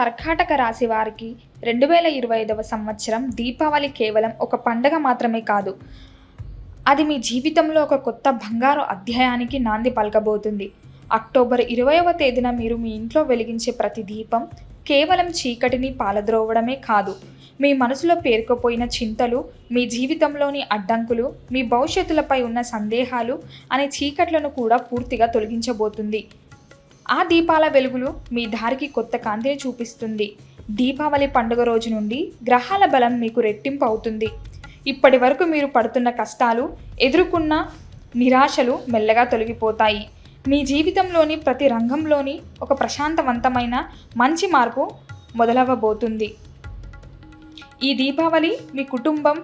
కర్కాటక రాశి వారికి రెండు వేల ఇరవై ఐదవ సంవత్సరం దీపావళి కేవలం ఒక పండగ మాత్రమే కాదు. అది మీ జీవితంలో ఒక కొత్త బంగారు అధ్యాయానికి నాంది పలకబోతుంది. అక్టోబర్ ఇరవైవ తేదీన మీరు మీ ఇంట్లో వెలిగించే ప్రతి దీపం కేవలం చీకటిని పాలద్రోవడమే కాదు. మీ మనసులో పేరుకుపోయిన చింతలు మీ జీవితంలోని అడ్డంకులు మీ భవిష్యత్తులపై ఉన్న సందేహాలు అనే చీకట్లను కూడా పూర్తిగా తొలగించబోతుంది. ఆ దీపాల వెలుగులు మీ దారికి కొత్త కాంతిని చూపిస్తుంది. దీపావళి పండుగ రోజు నుండి గ్రహాల బలం మీకు రెట్టింపు అవుతుంది. ఇప్పటి వరకు మీరు పడుతున్న కష్టాలు ఎదుర్కొన్న నిరాశలు మెల్లగా తొలగిపోతాయి. మీ జీవితంలోని ప్రతి రంగంలోని ఒక ప్రశాంతవంతమైన మంచి మార్పు మొదలవ్వబోతుంది ఈ దీపావళి మీ కుటుంబం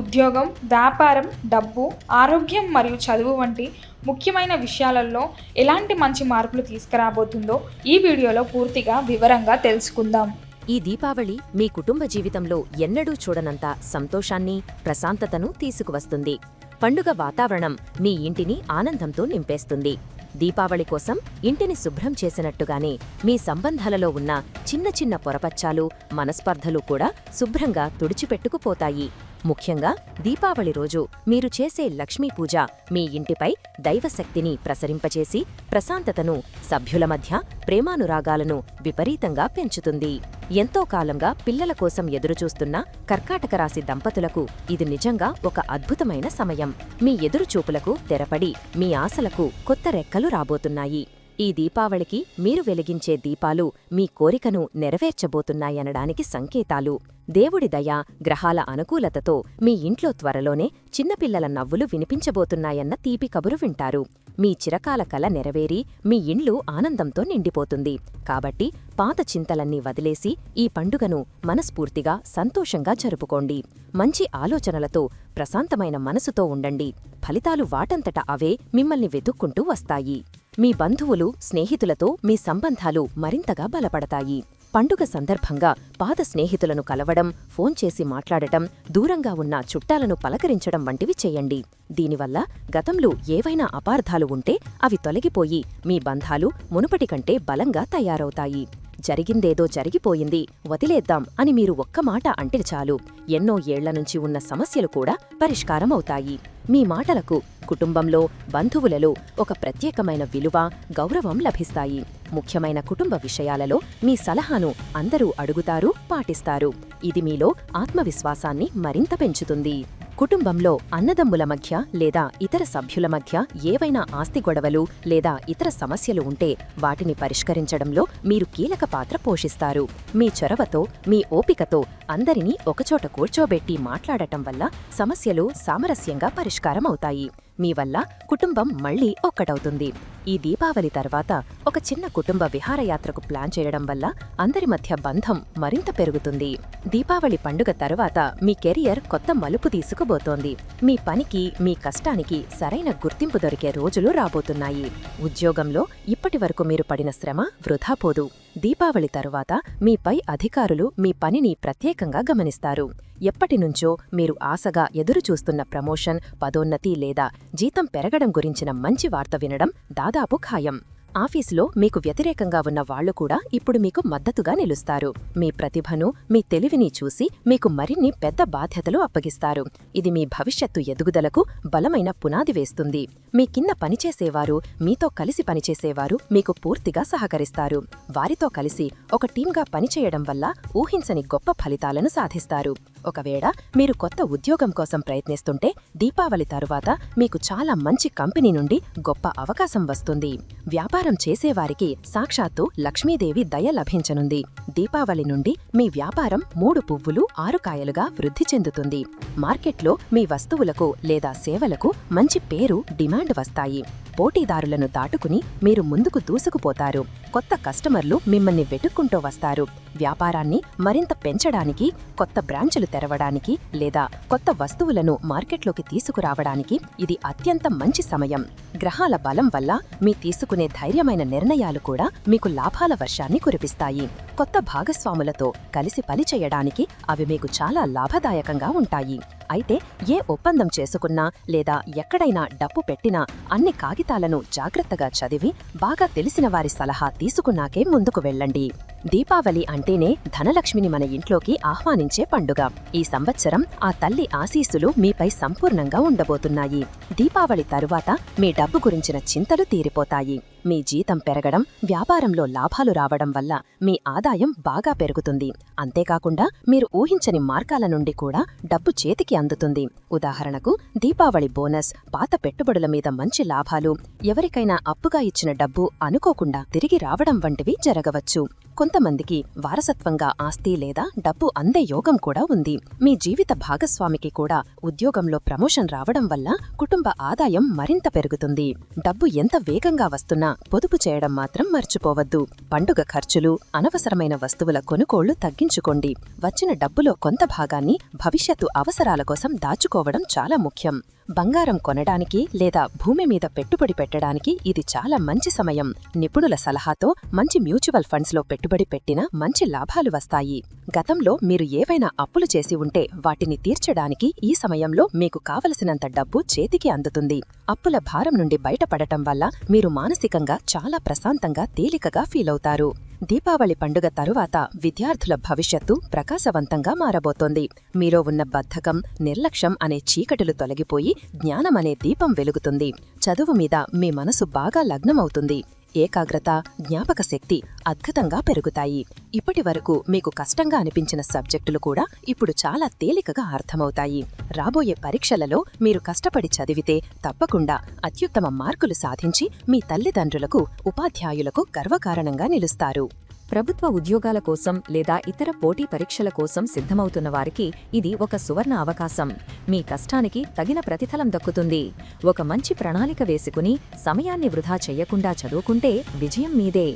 ఉద్యోగం వ్యాపారం డబ్బు ఆరోగ్యం మరియు చదువు వంటి ముఖ్యమైన విషయాలలో ఎలాంటి మంచి మార్పులు తీసుకురాబోతుందో ఈ వీడియోలో పూర్తిగా వివరంగా తెలుసుకుందాం. ఈ దీపావళి మీ కుటుంబ జీవితంలో ఎన్నడూ చూడనంత సంతోషాన్ని ప్రశాంతతను తీసుకువస్తుంది. పండుగ వాతావరణం మీ ఇంటిని ఆనందంతో నింపేస్తుంది. దీపావళి కోసం ఇంటిని శుభ్రం చేసినట్టుగానే మీ సంబంధాలలో ఉన్న చిన్న చిన్న పొరపచ్చాలు మనస్పర్ధలు కూడా శుభ్రంగా తుడిచిపెట్టుకుపోతాయి. ముఖ్యంగా దీపావళి రోజు మీరు చేసే లక్ష్మీ పూజ మీ ఇంటిపై దైవశక్తిని ప్రసరింపచేసి ప్రశాంతతను సభ్యుల మధ్య ప్రేమానురాగాలను విపరీతంగా పెంచుతుంది. ఎంతో కాలంగా పిల్లల కోసం ఎదురుచూస్తున్న కర్కాటక రాశి దంపతులకు ఇది నిజంగా ఒక అద్భుతమైన సమయం. మీ ఎదురుచూపులకు తెరపడి మీ ఆశలకు కొత్త రెక్కలు రాబోతున్నాయి. ఈ దీపావళికి మీరు వెలిగించే దీపాలు మీ కోరికను నెరవేర్చబోతున్నాయనడానికి సంకేతాలు. దేవుడి దయ గ్రహాల అనుకూలతతో మీ ఇంట్లో త్వరలోనే చిన్నపిల్లల నవ్వులు వినిపించబోతున్నాయన్న తీపి కబురు వింటారు. మీ చిరకాల కల నెరవేరి మీ ఇండ్లు ఆనందంతో నిండిపోతుంది. కాబట్టి పాత చింతలన్నీ వదిలేసి ఈ పండుగను మనస్ఫూర్తిగా సంతోషంగా జరుపుకోండి. మంచి ఆలోచనలతో ప్రశాంతమైన మనసుతో ఉండండి. ఫలితాలు వాటంతట అవే మిమ్మల్ని వెతుక్కుంటూ వస్తాయి. మీ బంధువులు స్నేహితులతో మీ సంబంధాలు మరింతగా బలపడతాయి. పండుగ సందర్భంగా పాత స్నేహితులను కలవడం ఫోన్ చేసి మాట్లాడటం దూరంగా ఉన్న చుట్టాలను పలకరించడం వంటివి చేయండి. దీనివల్ల గతంలో ఏవైనా అపార్థాలు ఉంటే అవి తొలగిపోయి మీ బంధాలు మునుపటి కంటే బలంగా తయారవుతాయి. జరిగిందేదో జరిగిపోయింది వదిలేద్దాం అని మీరు ఒక్క మాట అంటే చాలు. ఎన్నో ఏళ్ళ నుంచి ఉన్న సమస్యలు కూడా పరిష్కారమవుతాయి. మీ మాటలకు కుటుంబంలో బంధువులలో ఒక ప్రత్యేకమైన విలువ గౌరవం లభిస్తాయి. ముఖ్యమైన కుటుంబ విషయాలలో మీ సలహాను అందరూ అడుగుతారు పాటిస్తారు. ఇది మీలో ఆత్మవిశ్వాసాన్ని మరింత పెంచుతుంది. కుటుంబంలో అన్నదమ్ముల మధ్య లేదా ఇతర సభ్యుల మధ్య ఏవైనా ఆస్తి గొడవలు లేదా ఇతర సమస్యలు ఉంటే వాటిని పరిష్కరించడంలో మీరు కీలక పాత్ర పోషిస్తారు. మీ చొరవతో మీ ఓపికతో అందరినీ ఒకచోట కూర్చోబెట్టి మాట్లాడటం వల్ల సమస్యలు సామరస్యంగా పరిష్కారమవుతాయి. మీ వల్ల కుటుంబం మళ్ళీ ఒక్కటవుతుంది. ఈ దీపావళి తర్వాత ఒక చిన్న కుటుంబ విహారయాత్రకు ప్లాన్ చేయడం వల్ల అందరి మధ్య బంధం మరింత పెరుగుతుంది. దీపావళి పండుగ తర్వాత మీ కెరియర్ కొత్త మలుపు తీసుకుబోతోంది మీ పనికి మీ కష్టానికి సరైన గుర్తింపు దొరికే రోజులు రాబోతున్నాయి. ఉద్యోగంలో ఇప్పటి వరకు మీరు పడిన శ్రమ వృధా పోదు. దీపావళి తరువాత మీపై అధికారులు మీ పనిని ప్రత్యేకంగా గమనిస్తారు. ఎప్పటినుంచో మీరు ఆశగా ఎదురుచూస్తున్న ప్రమోషన్ పదోన్నతి లేదా జీతం పెరగడం గురించిన మంచి వార్త వినడం దాదాపు ఖాయం. ఆఫీసులో మీకు వ్యతిరేకంగా ఉన్న వాళ్ళు కూడా ఇప్పుడు మీకు మద్దతుగా నిలుస్తారు. మీ ప్రతిభను మీ తెలివిని చూసి మీకు మరిన్ని పెద్ద బాధ్యతలు అప్పగిస్తారు. ఇది మీ భవిష్యత్తు ఎదుగుదలకు బలమైన పునాది వేస్తుంది. మీ కింద పనిచేసేవారు మీతో కలిసి పనిచేసేవారు మీకు పూర్తిగా సహకరిస్తారు. వారితో కలిసి ఒక టీంగా పనిచేయడం వల్ల ఊహించని గొప్ప ఫలితాలను సాధిస్తారు. ఒకవేళ మీరు కొత్త ఉద్యోగం కోసం ప్రయత్నిస్తుంటే దీపావళి తరువాత మీకు చాలా మంచి కంపెనీ నుండి గొప్ప అవకాశం వస్తుంది. వ్యాపారం చేసేవారికి సాక్షాత్తు లక్ష్మీదేవి దయ లభించనుంది. దీపావళి నుండి మీ వ్యాపారం మూడు పువ్వులు ఆరు కాయలుగా వృద్ధి చెందుతుంది. మార్కెట్లో మీ వస్తువులకు లేదా సేవలకు మంచి పేరు డిమాండ్ వస్తాయి. పోటీదారులను దాటుకుని మీరు ముందుకు దూసుకుపోతారు. కొత్త కస్టమర్లు మిమ్మల్ని వెతుక్కుంటూ వస్తారు. వ్యాపారాన్ని మరింత పెంచడానికి కొత్త బ్రాంచులు తెరవడానికి లేదా కొత్త వస్తువులను మార్కెట్లోకి తీసుకురావడానికి ఇది అత్యంత మంచి సమయం. గ్రహాల బలం వల్ల మీ తీసుకునే ధైర్యమైన నిర్ణయాలు కూడా మీకు లాభాల వర్షాన్ని కురిపిస్తాయి. కొత్త భాగస్వాములతో కలిసి పనిచేయడానికి అవి మీకు చాలా లాభదాయకంగా ఉంటాయి. అయితే ఏ ఒప్పందం చేసుకున్నా లేదా ఎక్కడైనా డబ్బు పెట్టినా అన్ని కాగితాలను జాగ్రత్తగా చదివి బాగా తెలిసిన వారి సలహా తీసుకున్నాకే ముందుకు వెళ్ళండి. దీపావళి అంటేనే ధనలక్ష్మిని మన ఇంట్లోకి ఆహ్వానించే పండుగ. ఈ సంవత్సరం ఆ తల్లి ఆశీస్సులు మీపై సంపూర్ణంగా ఉండబోతున్నాయి. దీపావళి తరువాత మీ డబ్బు గురించిన చింతలు తీరిపోతాయి. మీ జీతం పెరగడం వ్యాపారంలో లాభాలు రావడం వల్ల మీ ఆదాయం బాగా పెరుగుతుంది. అంతేకాకుండా మీరు ఊహించని మార్గాల నుండి కూడా డబ్బు చేతికి అందుతుంది. ఉదాహరణకు దీపావళి బోనస్ పాత పెట్టుబడుల మీద మంచి లాభాలు ఎవరికైనా అప్పుగా ఇచ్చిన డబ్బు అనుకోకుండా తిరిగి రావడం వంటివి జరగవచ్చు. కొంతమందికి వారసత్వంగా ఆస్తి లేదా డబ్బు అందే యోగం కూడా ఉంది. మీ జీవిత భాగస్వామికి కూడా ఉద్యోగంలో ప్రమోషన్ రావడం వల్ల కుటుంబ ఆదాయం మరింత పెరుగుతుంది. డబ్బు ఎంత వేగంగా వస్తున్నా పొదుపు చేయడం మాత్రం మర్చిపోవద్దు. పండుగ ఖర్చులు అనవసరమైన వస్తువుల కొనుగోళ్ళు తగ్గించుకోండి. వచ్చిన డబ్బులో కొంత భాగాన్ని భవిష్యత్తు అవసరాల కోసం దాచుకోవడం చాలా ముఖ్యం. బంగారం కొనడానికి లేదా భూమి మీద పెట్టుబడి పెట్టడానికి ఇది చాలా మంచి సమయం. నిపుణుల సలహాతో మంచి మ్యూచువల్ ఫండ్స్లో పెట్టుబడి పెట్టినా మంచి లాభాలు వస్తాయి. గతంలో మీరు ఏవైనా అప్పులు చేసి ఉంటే వాటిని తీర్చడానికి ఈ సమయంలో మీకు కావలసినంత డబ్బు చేతికి అందుతుంది. అప్పుల భారం నుండి బయటపడటం వల్ల మీరు మానసికంగా చాలా ప్రశాంతంగా తేలికగా ఫీలవుతారు దీపావళి పండుగ తరువాత విద్యార్థుల భవిష్యత్తు ప్రకాశవంతంగా మారబోతోంది. మీలో ఉన్న బద్ధకం నిర్లక్ష్యం అనే చీకటులు తొలగిపోయి జ్ఞానమనే దీపం వెలుగుతుంది. చదువు మీద మీ మనసు బాగా లగ్నమవుతుంది. ఏకాగ్రత జ్ఞాపక శక్తి అద్భుతంగా పెరుగుతాయి. ఇప్పటి వరకు మీకు కష్టంగా అనిపించిన సబ్జెక్టులు కూడా ఇప్పుడు చాలా తేలికగా అర్థమవుతాయి. రాబోయే పరీక్షలలో మీరు కష్టపడి చదివితే తప్పకుండా అత్యుత్తమ మార్కులు సాధించి మీ తల్లిదండ్రులకు ఉపాధ్యాయులకు గర్వకారణంగా నిలుస్తారు. ప్రభుత్వ ఉద్యోగాల కోసం లేదా ఇతర పోటీ పరీక్షల కోసం సిద్ధమవుతున్న వారికి ఇది ఒక సువర్ణ అవకాశం. మీ కష్టానికి తగిన ప్రతిఫలం దక్కుతుంది. ఒక మంచి ప్రణాళిక వేసుకుని సమయాన్ని వృధా చెయ్యకుండా చదువుకుంటే విజయం మీదే.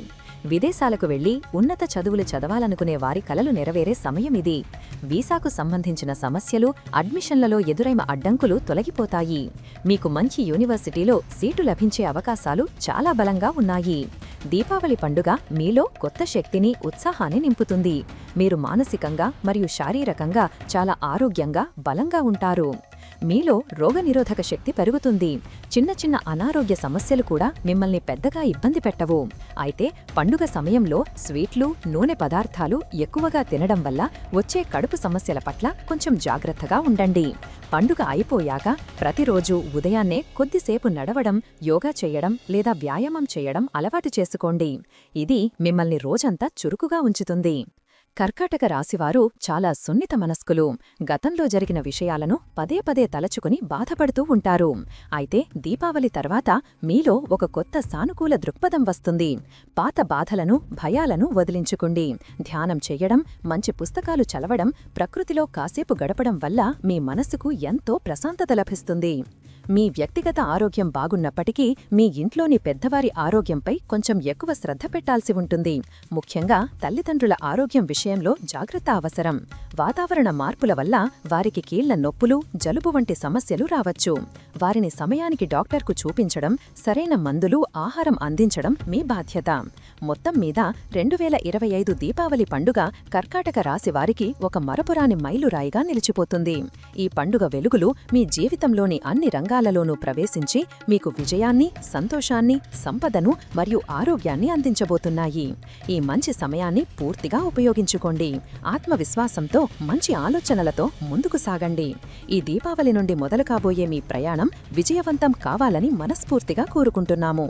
విదేశాలకు వెళ్ళి ఉన్నత చదువులు చదవాలనుకునే వారి కలలు నెరవేరే సమయం ఇది. వీసాకు సంబంధించిన సమస్యలు అడ్మిషన్లలో ఎదురైన అడ్డంకులు తొలగిపోతాయి. మీకు మంచి యూనివర్సిటీలో సీటు లభించే అవకాశాలు చాలా బలంగా ఉన్నాయి. దీపావళి పండుగ మీలో కొత్త శక్తిని ఉత్సాహాన్ని నింపుతుంది. మీరు మానసికంగా మరియు శారీరకంగా చాలా ఆరోగ్యంగా బలంగా ఉంటారు. మీలో రోగనిరోధక శక్తి పెరుగుతుంది. చిన్న చిన్న అనారోగ్య సమస్యలు కూడా మిమ్మల్ని పెద్దగా ఇబ్బంది పెట్టవు. అయితే పండుగ సమయంలో స్వీట్లు నూనె పదార్థాలు ఎక్కువగా తినడం వల్ల వచ్చే కడుపు సమస్యల పట్ల కొంచెం జాగ్రత్తగా ఉండండి. పండుగ అయిపోయాక ప్రతిరోజు ఉదయాన్నే కొద్దిసేపు నడవడం యోగా చేయడం లేదా వ్యాయామం చేయడం అలవాటు చేసుకోండి. ఇది మిమ్మల్ని రోజంతా చురుకుగా ఉంచుతుంది. కర్కాటక రాశివారు చాలా సున్నిత మనస్కులు. గతంలో జరిగిన విషయాలను పదే పదే తలచుకుని బాధపడుతూ ఉంటారు. అయితే దీపావళి తర్వాత మీలో ఒక కొత్త సానుకూల దృక్పథం వస్తుంది. పాత బాధలను భయాలను వదిలించుకోండి. ధ్యానం చెయ్యడం మంచి పుస్తకాలు చలవడం ప్రకృతిలో కాసేపు గడపడం వల్ల మీ మనసుకు ఎంతో ప్రశాంతత లభిస్తుంది. మీ వ్యక్తిగత ఆరోగ్యం బాగున్నప్పటికీ మీ ఇంట్లోని పెద్దవారి ఆరోగ్యంపై కొంచెం ఎక్కువ శ్రద్ధ పెట్టాల్సి ఉంటుంది. ముఖ్యంగా తల్లిదండ్రుల ఆరోగ్యం విషయంలో జాగ్రత్త అవసరం. వాతావరణ మార్పుల వల్ల వారికి కీళ్ళ నొప్పులు జలుబు వంటి సమస్యలు రావచ్చు. వారిని సమయానికి డాక్టర్కు చూపించడం సరైన మందులు ఆహారం అందించడం మీ బాధ్యత. మొత్తం మీద రెండు వేల ఇరవై ఐదు దీపావళి పండుగ కర్కాటక రాశి వారికి ఒక మరపురాని మైలురాయిగా నిలిచిపోతుంది. ఈ పండుగ వెలుగులు మీ జీవితంలోని అన్ని రంగాలలోనూ ప్రవేశించి మీకు విజయాన్ని సంతోషాన్ని సంపదను మరియు ఆరోగ్యాన్ని అందించబోతున్నాయి. ఈ మంచి సమయాన్ని పూర్తిగా ఉపయోగించుకోండి. ఆత్మవిశ్వాసంతో మంచి ఆలోచనలతో ముందుకు సాగండి. ఈ దీపావళి నుండి మొదలు కాబోయే మీ ప్రయాణం విజయవంతం కావాలని మనస్ఫూర్తిగా కోరుకుంటున్నాము.